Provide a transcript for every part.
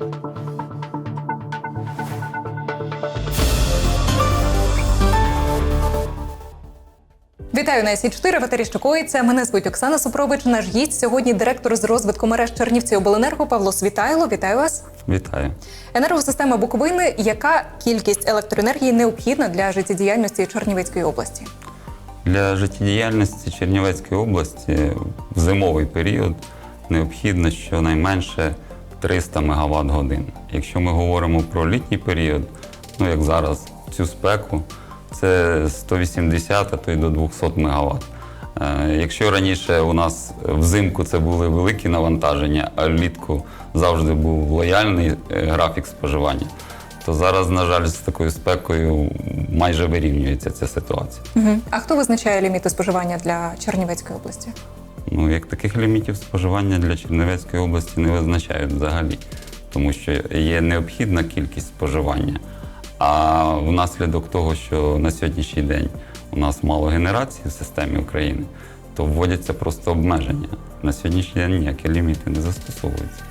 Вітаю на сі 4 в етері Щокоїться. Мене звуть Оксана Супрович. Наш гість сьогодні директор з розвитку мереж Чернівці обленерго Павло Світайло. Вітаю вас. Вітаю. Енергосистема Буковини. Яка кількість електроенергії необхідна для життєдіяльності Чернівецької області? Для життєдіяльності Чернівецької області в зимовий період необхідно щонайменше 300 МВт годин. Якщо ми говоримо про літній період, ну як зараз цю спеку, це 180, а то й до 200 МВт. Якщо раніше у нас взимку це були великі навантаження, а влітку завжди був лояльний е, графік споживання, то зараз, на жаль, з такою спекою майже вирівнюється ця ситуація. Угу. А хто визначає ліміти споживання для Чернівецької області? Ну, як таких лімітів споживання для Чернівецької області не визначають взагалі, тому що є необхідна кількість споживання. А внаслідок того, що на сьогоднішній день у нас мало генерації в системі України, то вводяться просто обмеження. На сьогоднішній день ніякі ліміти не застосовуються.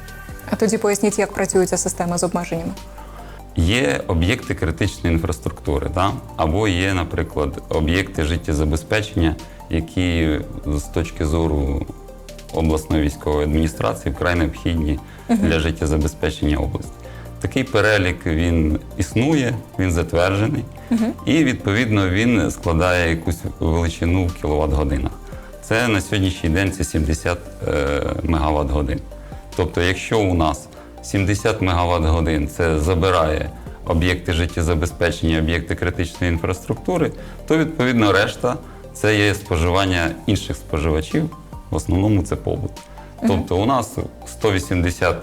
А тоді поясніть, як працює ця система з обмеженнями. Є об'єкти критичної інфраструктури, да? або є, наприклад, об'єкти життєзабезпечення, які з точки зору обласної військової адміністрації вкрай необхідні для життєзабезпечення області. Такий перелік він існує, він затверджений, і відповідно він складає якусь величину в кіловат годинах. Це на сьогоднішній день це 70 МВт годин. Тобто, якщо у нас 70 МВт годин це забирає об'єкти життєзабезпечення, об'єкти критичної інфраструктури, то відповідно решта це є споживання інших споживачів, в основному це побут. Тобто у нас 180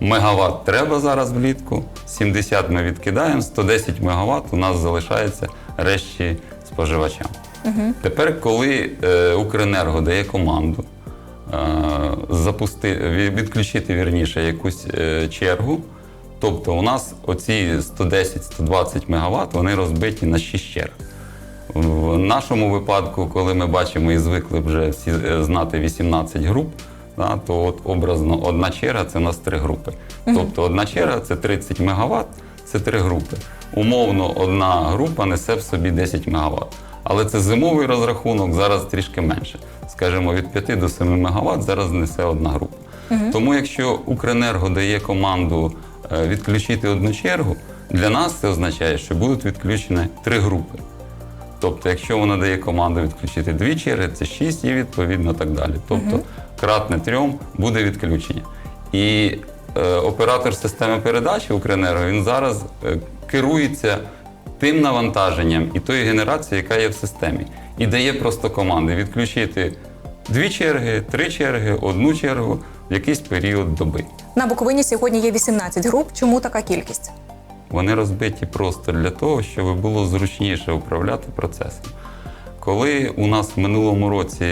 МВт треба зараз влітку, 70 ми відкидаємо, 110 МВт у нас залишається решті споживачам. Тепер, коли е, Укренерго дає команду запусти, відключити вірніше якусь е, чергу, тобто у нас оці 110-120 МВт вони розбиті на 6 черг. В нашому випадку, коли ми бачимо і звикли вже всі е, знати 18 груп, да, то от образно одна черга це у нас три групи. Тобто одна черга це 30 МВт, це три групи. Умовно, одна група несе в собі 10 МВт. Але це зимовий розрахунок, зараз трішки менше. Скажімо, від 5 до 7 МВт зараз несе одна група. Тому якщо Укренерго дає команду е, відключити одну чергу, для нас це означає, що будуть відключені три групи. Тобто, якщо вона дає команду відключити дві черги, це 6 і відповідно так далі. Тобто, кратне трьом буде відключення. І е, оператор системи передачі Укренерго він зараз е, керується тим навантаженням і тою генерацією, яка є в системі, і дає просто команди відключити дві черги, три черги, одну чергу в якийсь період доби. На Буковині сьогодні є 18 груп. Чому така кількість? Вони розбиті просто для того, щоб було зручніше управляти процесом. Коли у нас в минулому році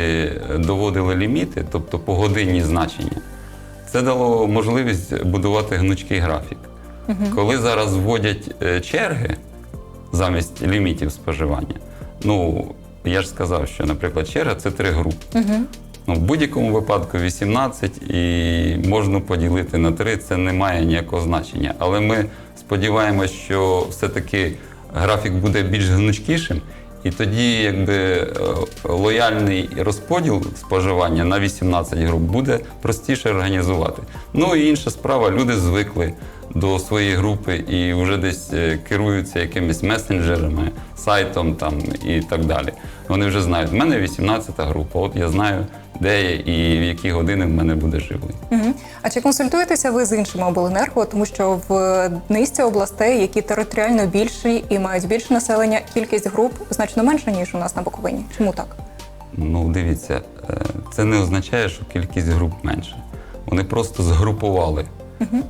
доводили ліміти, тобто погодинні значення, це дало можливість будувати гнучкий графік. Коли зараз вводять е, черги замість лімітів споживання, ну я ж сказав, що, наприклад, черга це три групи. Ну, в будь-якому випадку 18 і можна поділити на 3, це не має ніякого значення. Але ми сподіваємося, що все-таки графік буде більш гнучкішим, і тоді якби е, лояльний розподіл споживання на 18 груп буде простіше організувати. Ну і інша справа, люди звикли до своєї групи і вже десь е, керуються якимись месенджерами, сайтом там і так далі. Вони вже знають, в мене 18 група, от я знаю, де я і в які години в мене буде живлення. Угу. А чи консультуєтеся ви з іншими обленерго? Тому що в низці областей, які територіально більші і мають більше населення, кількість груп значно менша ніж у нас на Буковині. Чому так? Ну, дивіться, е, це не означає, що кількість груп менша. Вони просто згрупували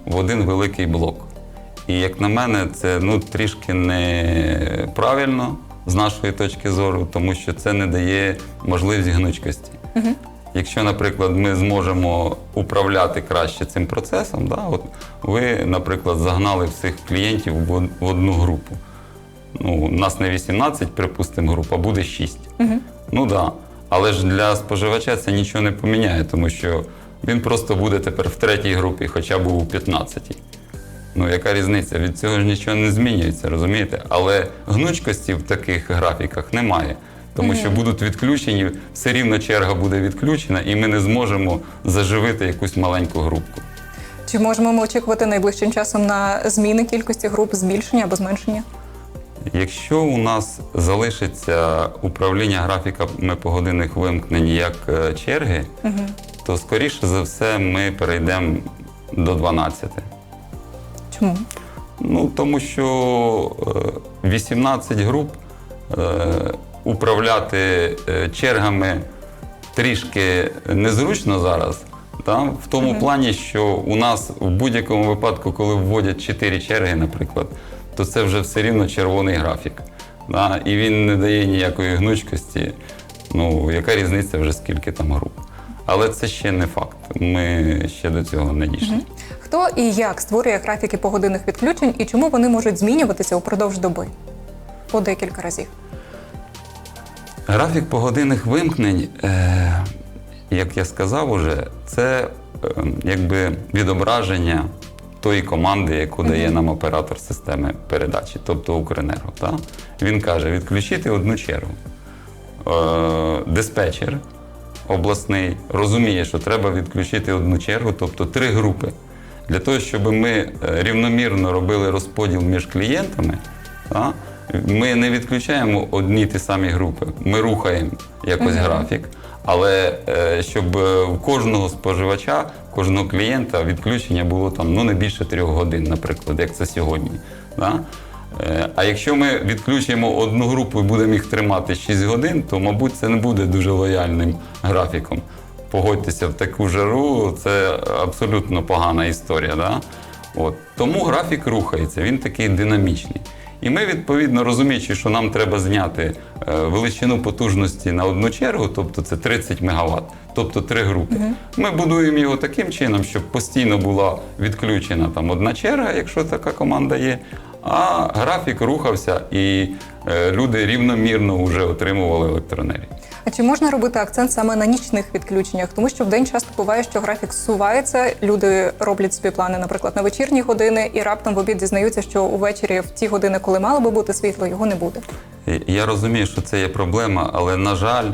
в один великий блок. І як на мене, це ну, трішки неправильно з нашої точки зору, тому що це не дає можливість гнучкості. Якщо, наприклад, ми зможемо управляти краще цим процесом, да, от ви, наприклад, загнали всіх клієнтів в одну групу. Ну, у нас не 18, припустимо, груп, а буде 6. Ну так. Да. Але ж для споживача це нічого не поміняє, тому що він просто буде тепер в третій групі, хоча б у 15. Ну, яка різниця? Від цього ж нічого не змінюється, розумієте? Але гнучкості в таких графіках немає. Тому що будуть відключені, все рівно черга буде відключена, і ми не зможемо заживити якусь маленьку групку. Чи можемо ми очікувати найближчим часом на зміни кількості груп, збільшення або зменшення? Якщо у нас залишиться управління графіками погодинних вимкнень як е, черги, то скоріше за все ми перейдемо до 12. Чому? Ну, тому що е, 18 груп е, управляти е, чергами трішки незручно зараз. Та? В тому плані, що у нас в будь-якому випадку, коли вводять 4 черги, наприклад, то це вже все рівно червоний графік. Да? І він не дає ніякої гнучкості. Ну, яка різниця вже скільки там груп. Але це ще не факт. Ми ще до цього не дійшли. Хто і як створює графіки погодинних відключень і чому вони можуть змінюватися упродовж доби? По декілька разів. Графік погодинних вимкнень, е, як я сказав уже, це е, якби відображення тої команди, яку дає нам оператор системи передачі, тобто Укренерго. Та? Він каже, відключити одну чергу. Е, диспетчер обласний розуміє, що треба відключити одну чергу, тобто три групи. Для того, щоб ми е, рівномірно робили розподіл між клієнтами, ми не відключаємо одні ті самі групи. Ми рухаємо якось графік, але е, щоб е, у кожного споживача, кожного клієнта відключення було там ну не більше трьох годин, наприклад, як це сьогодні. Да? Е, А якщо ми відключимо одну групу і будемо їх тримати 6 годин, то, мабуть, це не буде дуже лояльним графіком. Погодьтеся, в таку жару це абсолютно погана історія. Да? От. Тому графік рухається, він такий динамічний. І ми, відповідно, розуміючи, що нам треба зняти е, величину потужності на одну чергу, тобто це 30 МВт, тобто три групи. Ми будуємо його таким чином, щоб постійно була відключена там одна черга, якщо така команда є, а графік рухався і е, люди рівномірно вже отримували електроенергію. А чи можна робити акцент саме на нічних відключеннях? Тому що в день часто буває, що графік зсувається, люди роблять собі плани, наприклад, на вечірні години, і раптом в обід дізнаються, що увечері в ті години, коли мало би бути світло, його не буде. Я розумію, що це є проблема, але на жаль,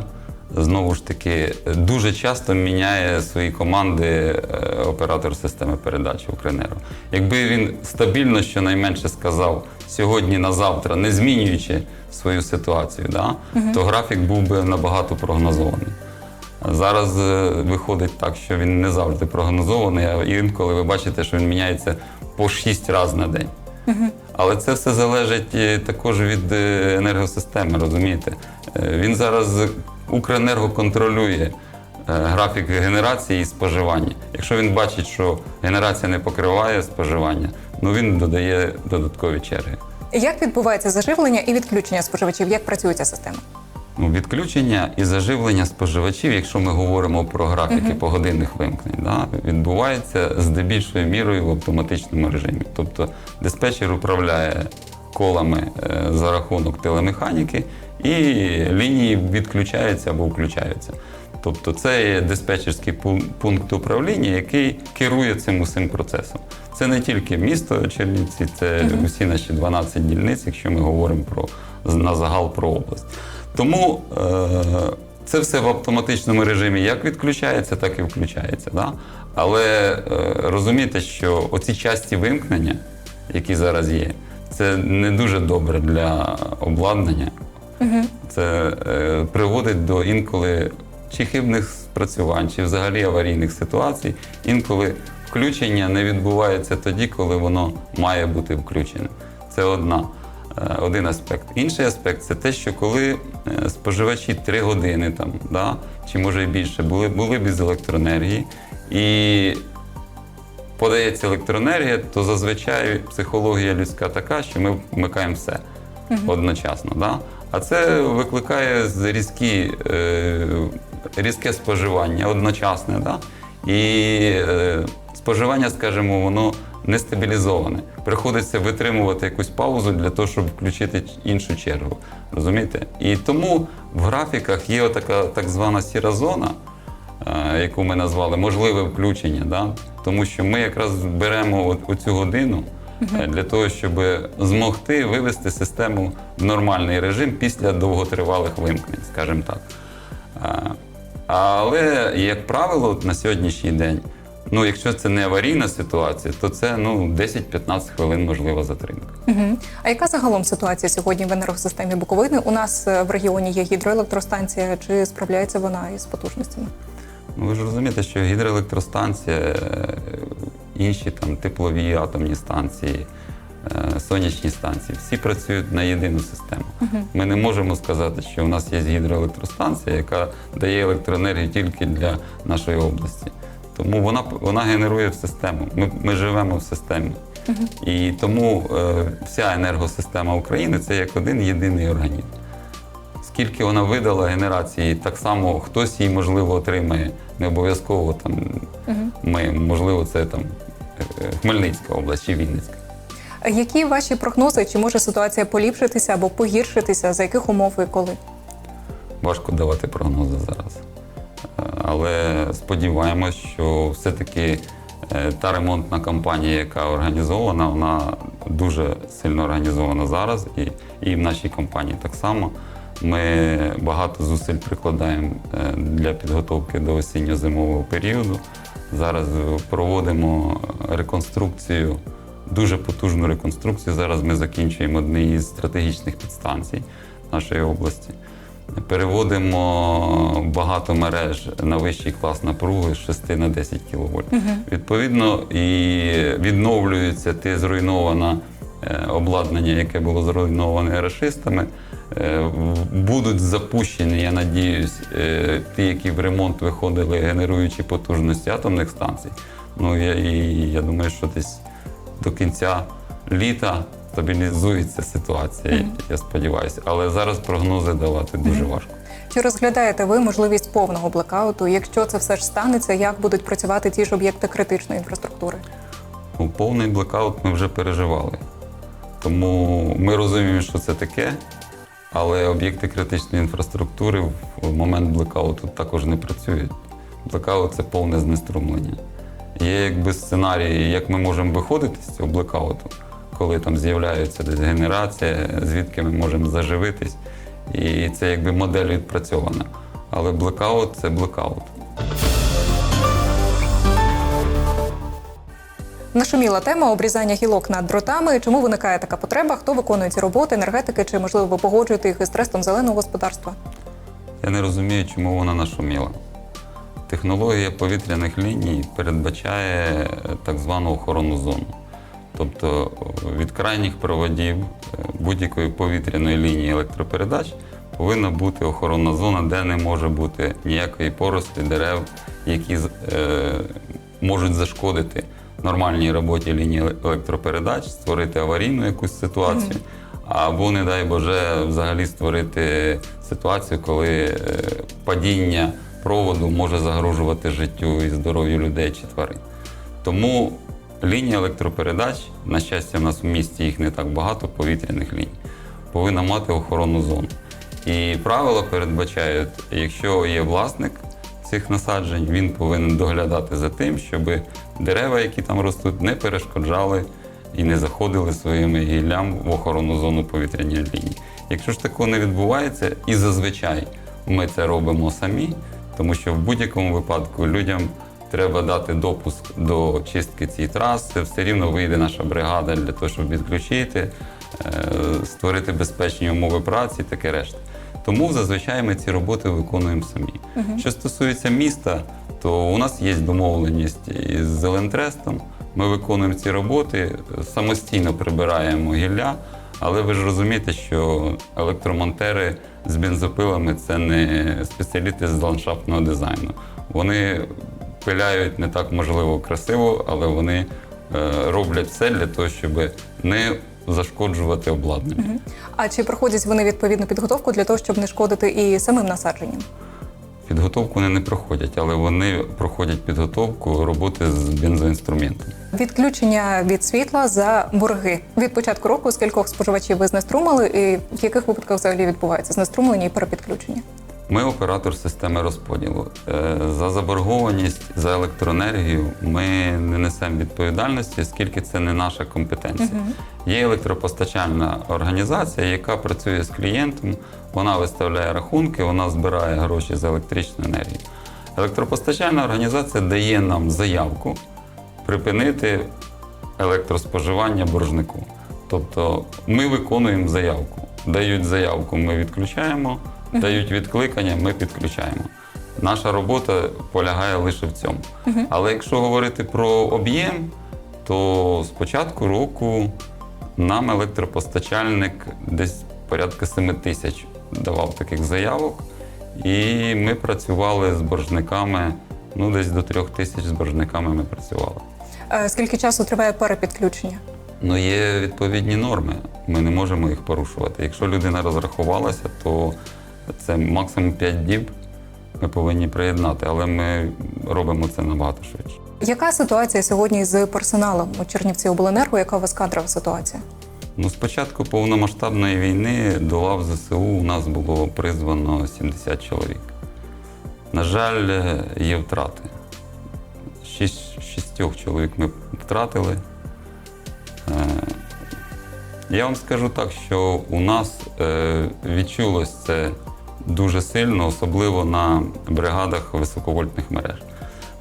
знову ж таки, дуже часто міняє свої команди е, оператор системи передачі Укренерго. Якби він стабільно щонайменше сказав сьогодні на завтра, не змінюючи свою ситуацію, да, то графік був би набагато прогнозований. Зараз е, виходить так, що він не завжди прогнозований, а інколи ви бачите, що він міняється по 6 разів на день. Але це все залежить е, також від енергосистеми, розумієте? Він зараз Укренерго контролює е, графік генерації і споживання. Якщо він бачить, що генерація не покриває споживання, ну він додає додаткові черги. Як відбувається заживлення і відключення споживачів? Як працює ця система? Ну, відключення і заживлення споживачів, якщо ми говоримо про графіки погодинних вимкнень, да, відбувається здебільшою мірою в автоматичному режимі. Тобто диспетчер управляє колами е, за рахунок телемеханіки, і лінії відключаються або включаються. Тобто це є диспетчерський пункт управління, який керує цим усім процесом. Це не тільки місто Чернівці, це усі наші 12 дільниць, якщо ми говоримо про на загал про область. Тому е, це все в автоматичному режимі як відключається, так і включається. Да? Але е, розумійте, що оці часті вимкнення, які зараз є, це не дуже добре для обладнання. Це е, приводить до інколи чи хибних спрацювань, чи взагалі аварійних ситуацій. Інколи включення не відбувається тоді, коли воно має бути включене. Це одна, е, один аспект. Інший аспект це те, що коли е, споживачі 3 години там, да, чи може і більше, були, були без електроенергії, і подається електроенергія, то зазвичай психологія людська така, що ми вмикаємо все одночасно. Да? А це викликає різкі, е, різке споживання одночасне. Да? І е, споживання, скажімо, воно не стабілізоване. Приходиться витримувати якусь паузу для того, щоб включити іншу чергу. Розумієте? І тому в графіках є така так звана сіра зона, яку ми назвали можливе включення. Да? Тому що ми якраз беремо от, оцю годину е, для того, щоб змогти вивести систему в нормальний режим після довготривалих вимкнень, скажімо так. Е, Але, як правило, на сьогоднішній день, ну, якщо це не аварійна ситуація, то це ну, 10-15 хвилин можлива затримка. Угу. А яка загалом ситуація сьогодні в енергосистемі Буковини? У нас е, в регіоні є гідроелектростанція. Чи справляється вона із потужностями? Ну, ви ж розумієте, що гідроелектростанція, е, інші там теплові атомні станції, е, сонячні станції, всі працюють на єдину систему. Ми не можемо сказати, що у нас є гідроелектростанція, яка дає електроенергію тільки для нашої області. Тому вона, вона генерує в систему. Ми, ми живемо в системі. І тому е, вся енергосистема України це як один єдиний організм. Скільки вона видала генерації, так само хтось її можливо отримає. Не обов'язково там ми, можливо, це там е, Хмельницька область чи Вінницька. Які ваші прогнози? Чи може ситуація поліпшитися або погіршитися? За яких умов і коли? Важко давати прогнози зараз. Е, Але сподіваємось, що все-таки е, та ремонтна кампанія, яка організована, вона дуже сильно організована зараз, і, і в нашій компанії так само. Ми багато зусиль прикладаємо е, для підготовки до осінньо-зимового періоду. Зараз проводимо реконструкцію, дуже потужну реконструкцію. Зараз ми закінчуємо одні із стратегічних підстанцій нашої області. Переводимо багато мереж на вищий клас напруги з 6 на 10 кВт. Відповідно, і відновлюється те зруйноване е, обладнання, яке було зруйноване рашистами. Е, Будуть запущені, я надіюсь, е, ті, які в ремонт виходили, генеруючи потужності атомних станцій. Ну я, і я думаю, що десь до кінця літа стабілізується ситуація, я сподіваюся. Але зараз прогнози давати дуже важко. Чи розглядаєте ви можливість повного блекауту? Якщо це все ж станеться, як будуть працювати ті ж об'єкти критичної інфраструктури? Ну, повний блекаут ми вже переживали. Тому ми розуміємо, що це таке, але об'єкти критичної інфраструктури в момент блекауту також не працюють. Блекаут це повне знеструмлення. Є якби сценарії, як ми можемо виходити з цього блекауту, коли там з'являється десь генерація, звідки ми можемо заживитись. І це якби модель відпрацьована. Але блекаут це блекаут. Нашуміла тема обрізання гілок над дротами. Чому виникає така потреба? Хто виконує ці роботи, енергетики? Чи можливо ви погоджуєте їх із трестом зеленого господарства? Я не розумію, чому вона нашуміла. Технологія повітряних ліній передбачає е, так звану охоронну зону. Тобто е, від крайніх проводів е, будь-якої повітряної лінії електропередач повинна бути охоронна зона, де не може бути ніякої порослі дерев, які е, можуть зашкодити нормальній роботі лінії електропередач, створити аварійну якусь ситуацію. Або, не дай Боже, взагалі створити ситуацію, коли е, падіння проводу може загрожувати життю і здоров'ю людей чи тварин. Тому лінія електропередач, на щастя, в нас в місті їх не так багато, повітряних ліній, повинна мати охоронну зону. І правила передбачають, якщо є власник цих насаджень, він повинен доглядати за тим, щоб дерева, які там ростуть, не перешкоджали і не заходили своїми гіллям в охоронну зону повітряної лінії. Якщо ж такого не відбувається, і зазвичай ми це робимо самі, тому що в будь-якому випадку людям треба дати допуск до чистки цієї траси, все рівно вийде наша бригада для того, щоб відключити, е, створити безпечні умови праці, таке решта. Тому зазвичай ми ці роботи виконуємо самі. Що стосується міста, то у нас є домовленість із Зелентрестом. Ми виконуємо ці роботи, самостійно прибираємо гілля, але ви ж розумієте, що електромонтери з бензопилами це не спеціалісти з ландшафтного дизайну. Вони пиляють не так можливо красиво, але вони е, роблять все для того, щоб не зашкоджувати обладнання. А чи проходять вони відповідну підготовку для того, щоб не шкодити і самим насадженням? Підготовку вони не проходять, але вони проходять підготовку роботи з бензоінструментом. Відключення від світла за борги від початку року скількох споживачів ви знеструмили, і в яких випадках взагалі відбувається знеструмлення і перепідключення? Ми оператор системи розподілу. Е, За заборгованість за електроенергію ми не несемо відповідальності, оскільки це не наша компетенція. Є електропостачальна організація, яка працює з клієнтом, вона виставляє рахунки, вона збирає гроші за електричну енергію. Електропостачальна організація дає нам заявку припинити електроспоживання боржнику. Тобто ми виконуємо заявку. Дають заявку, ми відключаємо, дають відкликання, ми підключаємо. Наша робота полягає лише в цьому. Але якщо говорити про об'єм, то з початку року нам електропостачальник десь порядка 7 тисяч давав таких заявок. І ми працювали з боржниками, ну десь до трьох тисяч з боржниками ми працювали. Е, Скільки часу триває перепідключення? Ну, є відповідні норми. Ми не можемо їх порушувати. Якщо людина розрахувалася, то це максимум 5 діб. Ми повинні приєднати, але ми робимо це набагато швидше. Яка ситуація сьогодні з персоналом у Чернівці обленерго? Яка у вас кадрова ситуація? Ну, з початку повномасштабної війни до лав ЗСУ у нас було призвано 70 чоловік. На жаль, є втрати. Шість, шістьох чоловік ми втратили. Е, Я вам скажу так, що у нас е, відчулось це дуже сильно, особливо на бригадах високовольтних мереж.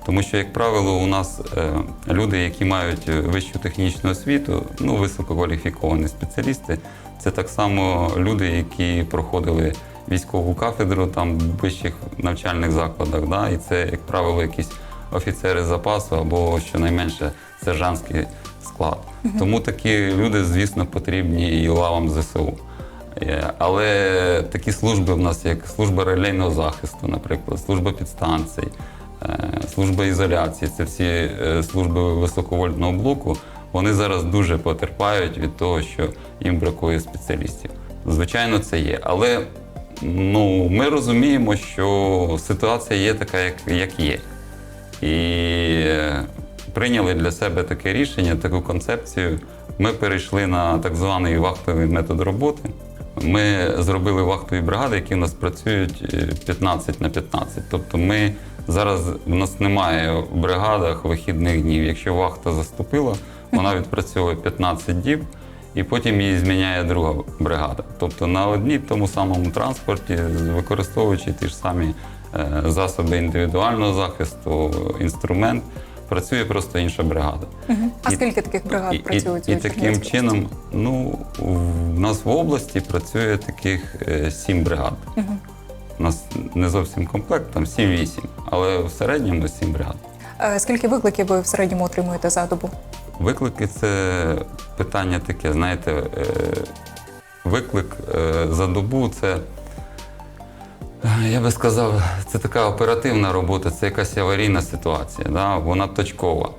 Тому що, як правило, у нас е, люди, які мають вищу технічну освіту, ну, висококваліфіковані спеціалісти, це так само люди, які проходили військову кафедру там в вищих навчальних закладах. Да? І це, як правило, якісь офіцери запасу або щонайменше сержантський склад. Тому такі люди, звісно, потрібні і лавам ЗСУ. Е, Але такі служби в нас, як служба релейного захисту, наприклад, служба підстанцій, е, служба ізоляції, це всі е, служби високовольтного блоку, вони зараз дуже потерпають від того, що їм бракує спеціалістів. Звичайно, це є. Але ну, ми розуміємо, що ситуація є така, як, як є. І е, прийняли для себе таке рішення, таку концепцію. Ми перейшли на так званий вахтовий метод роботи. Ми зробили вахтові бригади, які у нас працюють е, 15 на 15. Тобто ми зараз у нас немає в бригадах вихідних днів. Якщо вахта заступила, вона відпрацьовує 15 діб, і потім її зміняє друга бригада. Тобто на одній тому самому транспорті, використовуючи ті ж самі е, засоби індивідуального захисту, інструмент, працює просто інша бригада. А І- скільки таких бригад і, працюють? і, і таким чином, ну, в нас в області працює таких е, сім бригад. У нас не зовсім комплект, там 7-8, але в середньому сім бригад. Е, Скільки викликів ви в середньому отримуєте за добу? Виклики це питання таке, знаєте, е, виклик е, за добу це. Я би сказав, це така оперативна робота, це якась аварійна ситуація, да? вона точкова.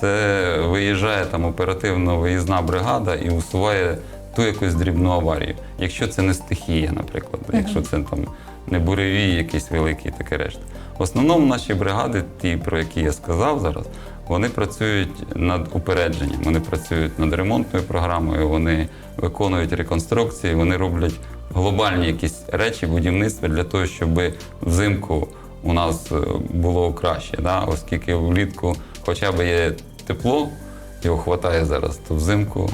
Це виїжджає там оперативно виїзна бригада і усуває ту якусь дрібну аварію. Якщо це не стихія, наприклад, якщо це там не буревій, якийсь великий таке решта. В основному наші бригади, ті, про які я сказав зараз, вони працюють над упередженням, вони працюють над ремонтною програмою, вони виконують реконструкції, вони роблять глобальні якісь речі будівництва для того, щоб взимку у нас е, було краще. Да? Оскільки влітку хоча б є тепло, його вистачає зараз, то взимку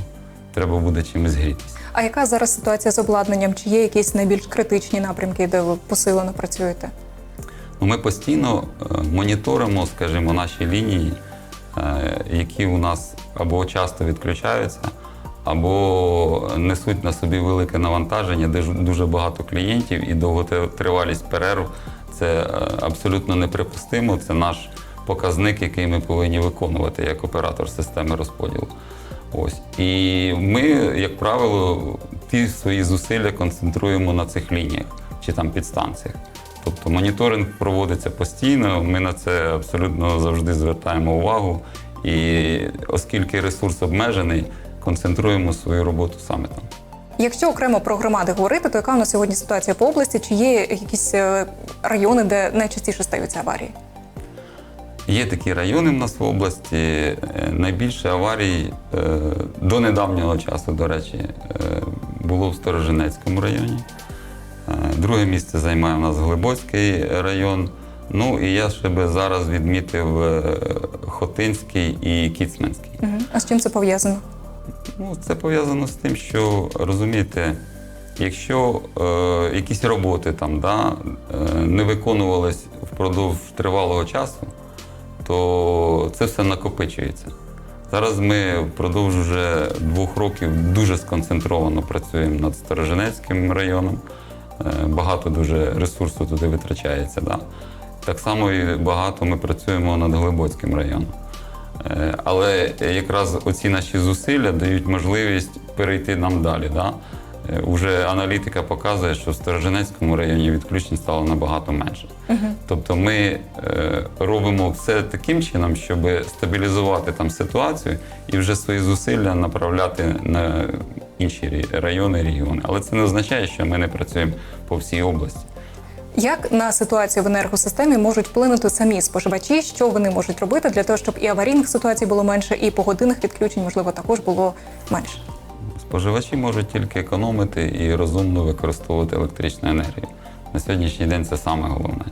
треба буде чимось грітися. А яка зараз ситуація з обладнанням? Чи є якісь найбільш критичні напрямки, де ви посилено працюєте? Ну, Ми постійно е, моніторимо, скажімо, наші лінії, е, які у нас або часто відключаються, або несуть на собі велике навантаження, де дуже багато клієнтів і довготривалість перерв. Це е, абсолютно неприпустимо. Це наш показник, який ми повинні виконувати як оператор системи розподілу. Ось. І ми, як правило, ті свої зусилля концентруємо на цих лініях чи там підстанціях. Тобто моніторинг проводиться постійно, ми на це абсолютно завжди звертаємо увагу. І оскільки ресурс обмежений, концентруємо свою роботу саме там. Якщо окремо про громади говорити, то яка у нас сьогодні ситуація по області? Чи є якісь е, райони, де найчастіше стаються аварії? Є такі райони в нас в області. Е, Найбільше аварій е, до недавнього часу, до речі, е, було в Сторожинецькому районі. Друге місце займає у нас Глибоцький район. Ну і я ще би зараз відмітив Хотинський і Кіцманський. Мгм. А з чим це пов'язано? Ну, це пов'язано з тим, що розумієте, якщо е, якісь роботи там да, е, не виконувались впродовж тривалого часу, то це все накопичується. Зараз ми впродовж вже двох років дуже сконцентровано працюємо над Сторожинецьким районом. Е, Багато дуже ресурсу туди витрачається. Да. Так само і багато ми працюємо над Глибоцьким районом. Е, Але якраз оці наші зусилля дають можливість перейти нам далі. Да? Е, Уже аналітика показує, що в Сторожинецькому районі відключень стало набагато менше. Тобто ми е, робимо все таким чином, щоб стабілізувати там ситуацію і вже свої зусилля направляти на інші райони, регіони. Але це не означає, що ми не працюємо по всій області. Як на ситуацію в енергосистемі можуть вплинути самі споживачі? Що вони можуть робити для того, щоб і аварійних ситуацій було менше, і погодинних відключень, можливо, також було менше? Споживачі можуть тільки економити і розумно використовувати електричну енергію. На сьогоднішній день це саме головне.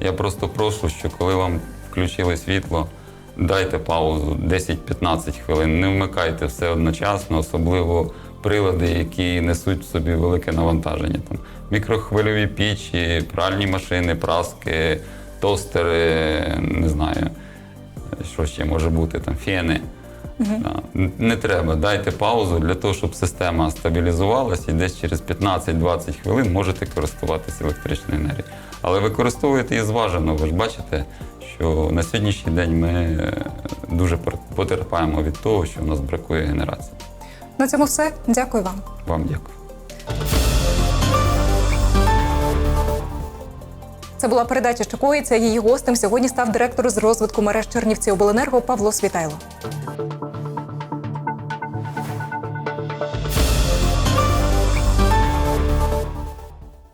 Я просто прошу, що коли вам включили світло, дайте паузу 10-15 хвилин, не вмикайте все одночасно, особливо прилади, які несуть в собі велике навантаження. Там мікрохвильові пічі, пральні машини, праски, тостери, не знаю, що ще може бути, там фени. Н- Не треба, дайте паузу для того, щоб система стабілізувалася і десь через 15-20 хвилин можете користуватися електричною енергією. Але використовуйте її зважено. Ви ж бачите, що на сьогоднішній день ми е, дуже потерпаємо від того, що в нас бракує генерації. На цьому все. Дякую вам. Вам дякую. Це була передача «Що коїться». Її гостем сьогодні став директор з розвитку мереж Чернівці Обленерго Павло Світайло.